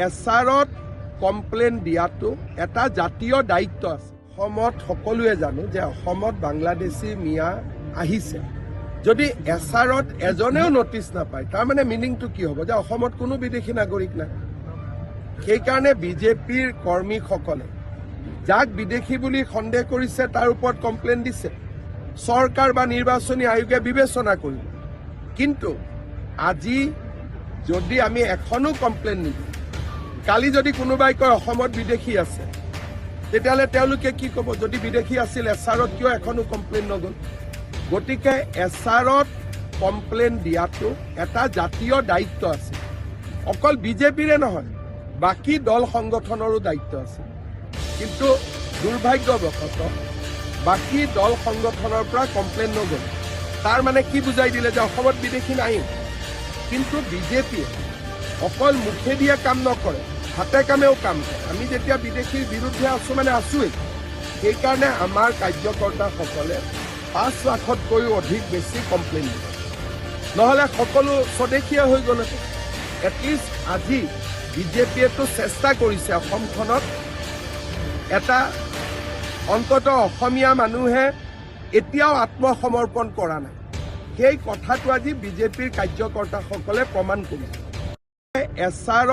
এছাৰত complain দিয়াটো এটা জাতীয় দায়িত্ব আছে। অসমত সকলোৱে জানো যে অসমত বাংলাদেশী মিয়া আহিছে। যদি এছাৰত এজনেও নটিচ নাপায় তাৰমানে মিনিংটো কি হ'ব? যে অসমত কোনো বিদেশী নাগৰিক নাই। সেইকাৰণে বিজেপিৰ কৰ্মীসকলে যাক বিদেশী বুলি সন্দেহ কৰিছে তাৰ ওপৰত কমপ্লেইন দিছে। চৰকাৰ বা নিৰ্বাচনী আয়োগে বিবেচনা কৰিব। কিন্তু আজি যদি আমি এখনো কমপ্লেইন নিদিওঁ কালি যদি কোনোবাই কয় অসমত বিদেশি আছে, তেতিয়াহ'লে তেওঁলোকে কি ক'ব? যদি বিদেশি আছিল, এছাৰত কিয় এখনও কমপ্লেইন নগ'ল? গতিকে এছাৰত কমপ্লেইন দিয়াটো এটা জাতীয় দায়িত্ব আছে অকল বিজেপিৰে নহয়, বাকী দল সংগঠনৰো দায়িত্ব আছে কিন্তু দুৰ্ভাগ্যবশতঃ বাকী দল সংগঠনৰ পৰা কমপ্লেইন নগ'ল। তাৰ মানে কি বুজাই দিলে যে অসমত বিদেশি নাই কিন্তু বিজেপিয়ে অকল মুখেদিয়ে কাম নকৰে হাতে কামেও কাম আমি যেতিয়া বিদেশীৰ বিৰুদ্ধে আছো মানে আছোৱেই। সেইকাৰণে আমাৰ কাৰ্যকৰ্তাসকলে পাঁচ লাখতকৈও অধিক বেছি কমপ্লেইন দিয়ে। নহ'লে সকলো স্বদেশীয় হৈ গ'লহেঁতেন এটলিষ্ট আজি বিজেপিয়েতো চেষ্টা কৰিছে অসমখনত এটা অন্তত অসমীয়া মানুহে এতিয়াও আত্মসমৰ্পণ কৰা নাই। সেই কথাটো আজি বিজেপিৰ কাৰ্যকৰ্তাসকলে প্ৰমাণ কৰিছে। এছাৰত